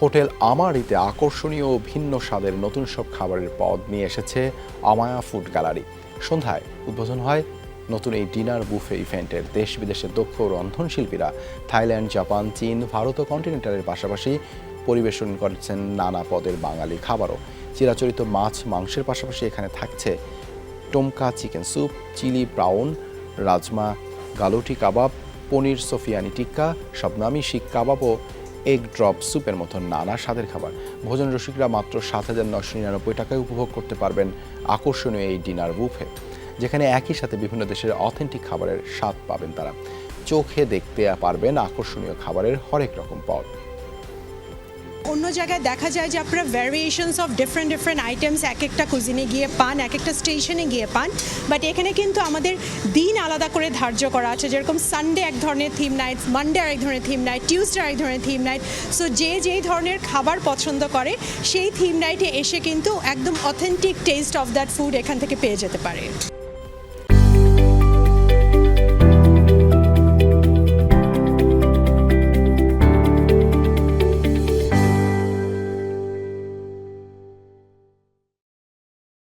Hotel আমারিতে আকর্ষণীয় ও ভিন্ন স্বাদের নতুন সব খাবারের পদ নিয়ে এসেছে আমায়া ফুড গ্যালারি। সন্ধ্যায় উদ্বোধন হয় নতুন এই ডিনার বুফে ইভেন্টের দেশ বিদেশের দক্ষ রন্ধনশিল্পীরা থাইল্যান্ড, জাপান, চীন, ভারত ও কন্টিনেন্টালের পাশাপাশি পরিবেশন করেছেন নানা পদের বাঙালি খাবারও। চিরাচরিত মাছ, মাংসের পাশাপাশি এখানে থাকছে tom kha chicken soup, chilli brown rajma, galouti kebab, paneer sofiyani tikka, shabnami seekh kebab ও এগ ড্রপ স্যুপের মতো নানা স্বাদের খাবার। ভোজন রসিকরা মাত্র সাত হাজার নশো নিরানব্বই টাকায় উপভোগ করতে পারবেন আকর্ষণীয় এই ডিনার বুফে, যেখানে একই সাথে বিভিন্ন দেশের অথেন্টিক খাবারের স্বাদ পাবেন তারা। চোখে দেখতে পারবেন আকর্ষণীয় খাবারের হরেক রকম পদ। অন্য জায়গায় দেখা যায় যে আপনারা variations of different different items এক একটা কুজিনে গিয়ে পান, এক একটা স্টেশনে গিয়ে পান। বাট এখানে কিন্তু আমাদের দিন আলাদা করে ধার্য করা আছে। যেরকম সানডে এক ধরনের থিম নাইট মানডে আরেক ধরনের থিম নাইট টিউসডে আরেক ধরনের থিম নাইট সো যে যেই ধরনের খাবার পছন্দ করে, সেই থিম নাইটে এসে কিন্তু একদম authentic taste of that food এখান থেকে পেয়ে যেতে পারে।